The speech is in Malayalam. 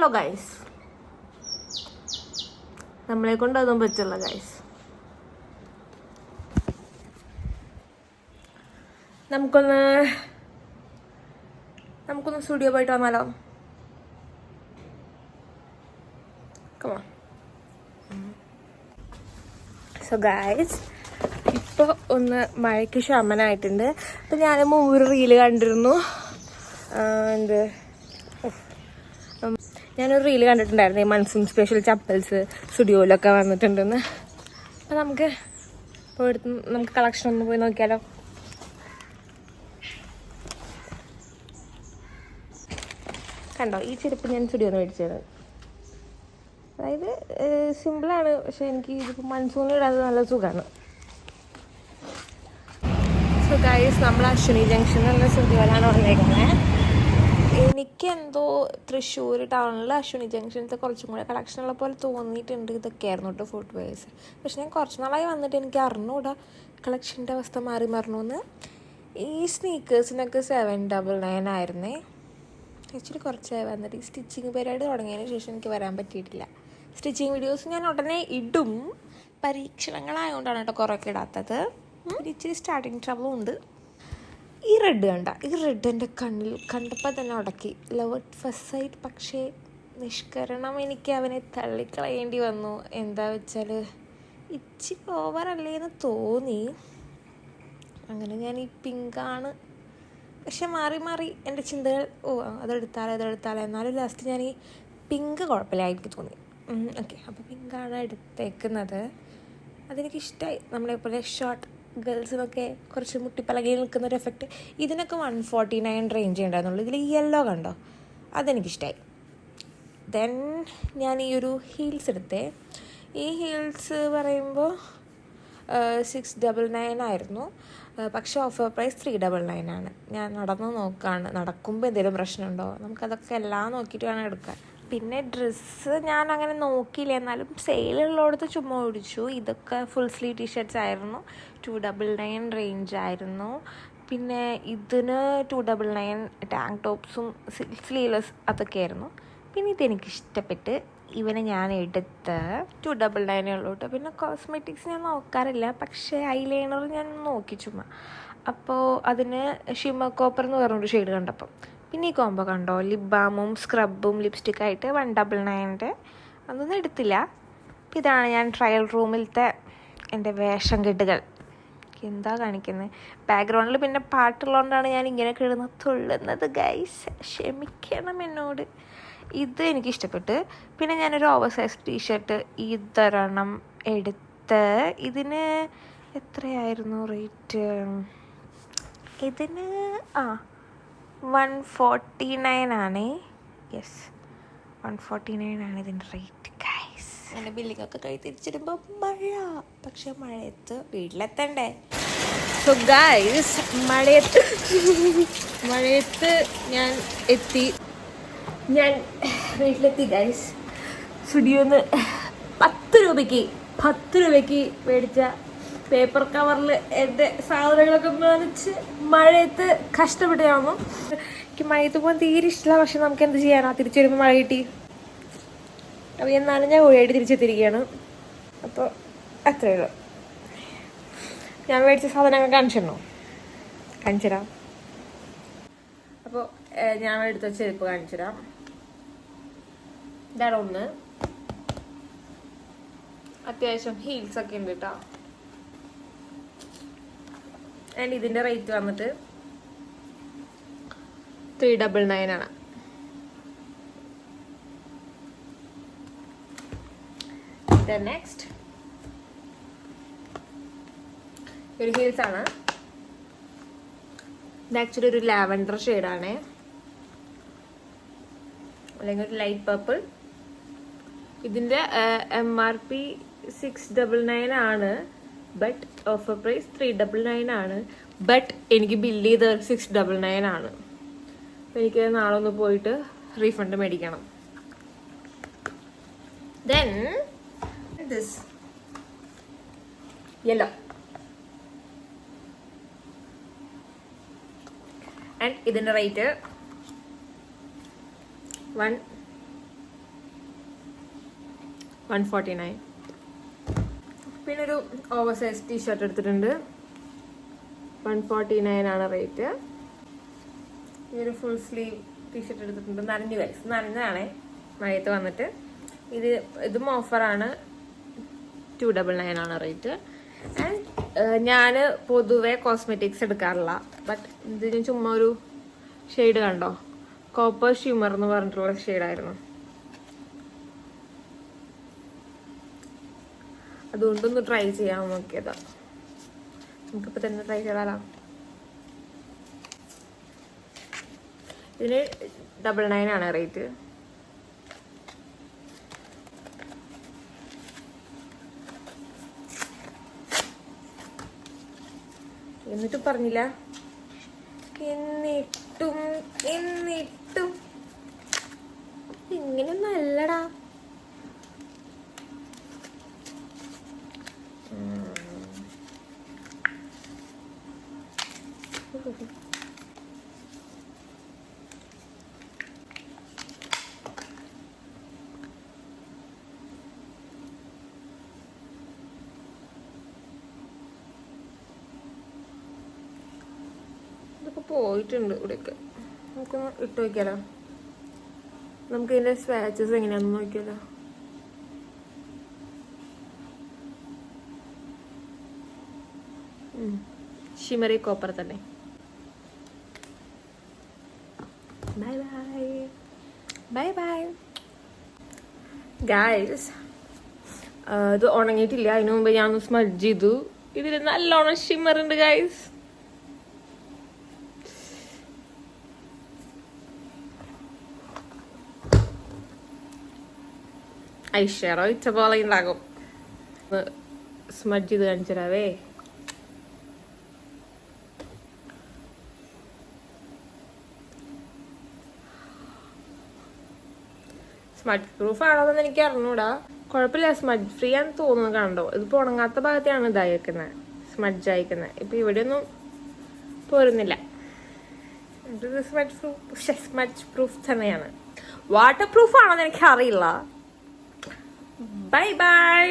പറ്റില്ലല്ലോ ഗൈസ് നമ്മളെ കൊണ്ട് അതും പറ്റില്ല ഗൈസ് നമുക്കൊന്ന് നമുക്കൊന്ന് സ്റ്റുഡിയോ പോയിട്ട് വന്നാലോ? സോ ഗായ്സ് ഇപ്പോൾ ഒന്ന് മഴയ്ക്ക് ശമനമായിട്ടുണ്ട് അപ്പം ഞാൻ ഒരു റീൽ കണ്ടിരുന്നു. എന്ത്? ഞാനൊരു റീൽ കണ്ടിട്ടുണ്ടായിരുന്നു ഈ മൺസൂൺ സ്പെഷ്യൽ ചപ്പൽസ് സ്റ്റുഡിയോയിലൊക്കെ വന്നിട്ടുണ്ടെന്ന്. അപ്പം നമുക്ക് പോയി എടുത്ത് നമുക്ക് കളക്ഷൻ ഒന്ന് പോയി നോക്കിയാലോ? കണ്ടോ ഈ ചെരുപ്പ് ഞാൻ സ്റ്റുഡിയോന്ന് മേടിച്ചത്. അതായത് സിമ്പിളാണ് പക്ഷെ എനിക്ക് ഇതിപ്പോൾ മൺസൂണിൽ ഇടാതെ നല്ല സുഖമാണ് സോ ഗൈസ് നമ്മൾ അശ്വിനി എന്ന സ്റ്റുഡിയോയിലാണ് വന്നേക്കുന്നത് എനിക്ക് എന്തോ തൃശ്ശൂർ ടൗണിലെ അശ്വിനി ജംഗ്ഷനിലത്തെ കുറച്ചും കൂടെ കളക്ഷൻ ഉള്ള പോലെ തോന്നിയിട്ടുണ്ട് ഇതൊക്കെയായിരുന്നു കേട്ടോ ഫുഡ് വെയർസ് പക്ഷെ ഞാൻ കുറച്ച് നാളായി വന്നിട്ട് എനിക്ക് അറിഞ്ഞൂടാ കളക്ഷന്റെ അവസ്ഥ മാറി മറന്നു ഈ സ്നീക്കേഴ്സിനൊക്കെ സെവൻ ഡബിൾ നയൻ ആയിരുന്നേ. ആക്ച്വലി കുറച്ചായി വന്നിട്ട് ഈ സ്റ്റിച്ചിങ് പരിപാടി തുടങ്ങിയതിന് ശേഷം എനിക്ക് വരാൻ പറ്റിയിട്ടില്ല. സ്റ്റിച്ചിങ് വീഡിയോസ് ഞാൻ ഉടനെ ഇടും. പരീക്ഷണങ്ങളായതുകൊണ്ടാണ് കേട്ടോ കുറേയൊക്കെ ഇടാത്തത്. ഇച്ചിരി സ്റ്റാർട്ടിങ് ട്രബിളും ഉണ്ട്. ഈ റെഡ് കണ്ട ഈ റെഡ് എന്റെ കണ്ണിൽ കണ്ടപ്പോൾ തന്നെ ഉടക്കി. ലവ് അറ്റ് ഫസ്റ്റ് സൈറ്റ് പക്ഷേ നിഷ്കരണം എനിക്ക് അവനെ തള്ളിക്കളയേണ്ടി വന്നു. എന്താ വെച്ചാൽ ഇച്ചിരി ഓവറല്ലേ എന്ന് തോന്നി. അങ്ങനെ ഞാൻ ഈ പിങ്കാണ് പക്ഷെ മാറി മാറി എന്റെ ചിന്തകൾ ഓ അതെടുത്താലോ അതെടുത്താലോ എന്നാലും ലാസ്റ്റ് ഞാൻ ഈ പിങ്ക് കുഴപ്പമില്ല എനിക്ക് തോന്നി. ഓക്കെ അപ്പോൾ പിങ്കാണ് എടുത്തേക്കുന്നത്. അതെനിക്കിഷ്ടമായി നമ്മളെപ്പോലെ ഷോർട്ട് ഗേൾസിനൊക്കെ കുറച്ച് മുട്ടിപ്പലകയിൽ നിൽക്കുന്ന ഒരു എഫക്റ്റ് ഇതിനൊക്കെ വൺ ഫോർട്ടി നയൻ റേഞ്ച് ഉണ്ടായിരുന്നുള്ളൂ. ഇതിൽ യെല്ലോ കണ്ടോ? അതെനിക്കിഷ്ടമായി ദെൻ ഞാൻ ഈ ഒരു ഹീൽസ് എടുത്തേ. ഈ ഹീൽസ് പറയുമ്പോൾ സിക്സ് ഡബിൾ നയൻ ആയിരുന്നു. പക്ഷെ offer price three double nine ആണ്. ഞാൻ നടന്ന് നോക്കുകയാണ് നടക്കുമ്പോൾ എന്തെങ്കിലും പ്രശ്നമുണ്ടോ? നമുക്കതൊക്കെ എല്ലാം നോക്കിയിട്ട് വേണം എടുക്കാൻ. പിന്നെ ഡ്രസ്സ് ഞാൻ അങ്ങനെ നോക്കിയില്ല. എന്നാലും സെയിലുള്ളടത്ത് ചുമ്മാ ഓടിച്ചു. ഇതൊക്കെ ഫുൾ സ്ലീവ് ടീഷർട്ട്സ് ആയിരുന്നു. ടു ഡബിൾ നയൻ റേഞ്ച് ആയിരുന്നു. പിന്നെ ഇതിന് ടു ഡബിൾ നയൻ ടാങ്ക് ടോപ്സും സ്ലീവ്ലെസ് അതൊക്കെ ആയിരുന്നു. പിന്നെ ഇതെനിക്ക് ഇഷ്ടപ്പെട്ട് ഇവനെ ഞാൻ എടുത്ത് ടു ഡബിൾ നയനുള്ളൂട്ട് പിന്നെ കോസ്മെറ്റിക്സ് ഞാൻ നോക്കാറില്ല. പക്ഷേ ഐലൈനർ ഞാൻ നോക്കി ചുമ്മാ. അപ്പോൾ അതിന് ഷിമ കോപ്പർ എന്ന് പറഞ്ഞൊരു ഷെയ്ഡ് കണ്ടപ്പം. പിന്നെ ഈ കോംബോ കണ്ടോ? ലിപ് ബാമും സ്ക്രബും ലിപ്സ്റ്റിക്കായിട്ട് വൺ ഡബിൾ നയന്റെ അതൊന്നും എടുത്തില്ല. അപ്പം ഇതാണ് ഞാൻ ട്രയൽ റൂമിലത്തെ എന്റെ വേഷം കെട്ടുകൾ. എന്താ കാണിക്കുന്നത് ബാക്ക്ഗ്രൗണ്ടിൽ പിന്നെ പാട്ടുള്ളതുകൊണ്ടാണ് ഞാൻ ഇങ്ങനെ കിടന്ന് തുള്ളുന്നത് ഗൈസ് ക്ഷമിക്കണം എന്നോട്. ഇത് എനിക്ക് ഇഷ്ടപ്പെട്ട്. പിന്നെ ഞാനൊരു ഓവർ സൈസ് ടീഷർട്ട് ഇതൊരെണ്ണം എടുത്ത് ഇതിന് എത്രയായിരുന്നു റേറ്റ് ഇതിന് ആ വൺ ഫോർട്ടി നയൻ ആണ്. യെസ് വൺ ഫോർട്ടി നയൻ ആണ് ഇതിന്റെ റേറ്റ് ഗൈസ് എന്റെ ബില്ലിങ്ങൊക്കെ കൈ തിരിച്ചിടുമ്പോൾ മഴ. പക്ഷെ മഴയത്ത് വീട്ടിലെത്തണ്ടേ? സോ ഗൈസ് മഴയത്ത് മഴയത്ത് ഞാൻ എത്തി. ഞാൻ വീട്ടിലെത്തി ഗൈസ് സ്റ്റുഡിയോന്ന് പത്ത് രൂപയ്ക്ക് പത്ത് രൂപയ്ക്ക് മേടിച്ച പേപ്പർ കവറിൽ എന്റെ സാധനങ്ങളൊക്കെ നനച്ച് മഴയത്ത് കഷ്ടപ്പെട്ട് എനിക്ക് മഴയത്ത് പോകാൻ തീരെ ഇഷ്ടമില്ല പക്ഷെ നമുക്ക് എന്ത് ചെയ്യാനാ? തിരിച്ചു വരുമ്പോൾ മഴ കിട്ടി. അപ്പോൾ ഞാൻ കോഴിയായിട്ട് തിരിച്ചെത്തിയിരിക്കുകയാണ്. അപ്പോൾ അത്രയേ ഉള്ളൂ. ഞാൻ മേടിച്ച സാധനങ്ങൾ കാണിച്ചിരുന്നു കാണിച്ചുതരാം. അപ്പോൾ ഞാൻ എടുത്ത ചെരുപ്പ് കാണിച്ചുതരാം. ഇതാണ് ഒന്ന്. അത്യാവശ്യം ഹീൽസ് ഒക്കെ ഉണ്ട് കേട്ടോ. ആൻഡ് ഇതിന്റെ റേറ്റ് വന്നിട്ട് ത്രീ ഡബിൾ നയൻ ആണ്. നെക്സ്റ്റ് ഒരു ഹീൽസ് ആണ്. ഇത് ആക്ച്വലി ഒരു ലാവൻഡർ ഷെയ്ഡാണ് അല്ലെങ്കിൽ ഒരു ലൈറ്റ് പർപ്പിൾ ഇതിന്റെ M R P six double nine ആണ്. But offer price three double nine ആണ്. ബട്ട് എനിക്ക് ബില്ല് ചെയ്ത് സിക്സ് ഡബിൾ നയൻ ആണ്. എനിക്ക് നാളെ ഒന്ന് പോയിട്ട് റീഫണ്ട് മേടിക്കണം. ദെൻ ദിസ് യെല്ലോ ആൻഡ് ഇതിന്റെ rate one one forty nine പിന്നെ ഒരു ഓവർ സൈസ് ടീഷർട്ട് എടുത്തിട്ടുണ്ട്. വൺ ഫോർട്ടി നയൻ ആണ് റേറ്റ്. ഈ ഒരു ഫുൾ സ്ലീവ് ടീഷർട്ട് എടുത്തിട്ടുണ്ട്. നനഞ്ഞു കൈസ് നനഞ്ഞതാണേ. മഴയത്ത് വന്നിട്ട്. ഇത് ഇതും ഓഫറാണ് ടു ഡബിൾ നയൻ ആണ് റേറ്റ്. ആൻഡ് ഞാൻ പൊതുവെ കോസ്മെറ്റിക്സ് എടുക്കാറില്ല. ബട്ട് ഇതിന് ചുമ്മാ ഒരു ഷെയ്ഡ് കണ്ടോ? കോപ്പർ ഷ്യൂമർ എന്ന് പറഞ്ഞിട്ടുള്ള ഷെയ്ഡായിരുന്നു അതുകൊണ്ടൊന്ന് ട്രൈ ചെയ്യാൻ നോക്കിയതാ. നമുക്കിപ്പോൾ തന്നെ ട്രൈ ചെയ്താലോ? ഇതിന് ഡബിൾ നയൻ ആണ് റേറ്റ് എന്നിട്ടും പറഞ്ഞില്ല. എന്നിട്ടും പോയിട്ടുണ്ട് ഇവിടെയൊക്കെ നമുക്കൊന്ന് ഇട്ട് നോക്കിയാലോ? നമുക്ക് ഇതിന്റെ സ്വാച്ചസ് എങ്ങനെയാണെന്ന് നോക്കിയാലോ? ഷിമറി കോപ്പർ തന്നെ. Bye bye bye bye guys ഇത് ഉണങ്ങിയിട്ടില്ല. അതിനു മുമ്പ് ഞാൻ സ്മജ് ചെയ്തു. ഇതിൽ നല്ലോണം ഷിമറുണ്ട് ഗായ്സ് ഐഷേറോ ഇച്ച പോലെ ഉണ്ടാകും സ്മഡ്ജ് ചെയ്ത് കാണിച്ചിടാവേ സ്മഡ് പ്രൂഫ് ആണോന്ന് എനിക്ക് അറിഞ്ഞൂടാ. കുഴപ്പമില്ല സ്മഡ് ഫ്രീ ആണെന്ന് തോന്നുന്നു കണ്ടോ. ഇതിപ്പോ ഉണങ്ങാത്ത ഭാഗത്തെയാണ് ഇതായിരിക്കുന്നത് സ്മഡ്ജ് അയക്കുന്നത് ഇപ്പൊ ഇവിടെ ഒന്നും പോരുന്നില്ല. ഇത് സ്മഡ് പ്രൂഫ് സ്മഡ് പ്രൂഫ് തന്നെയാണ്. വാട്ടർ പ്രൂഫ് ആണോന്ന് എനിക്ക് അറിയില്ല ബൈ ബൈ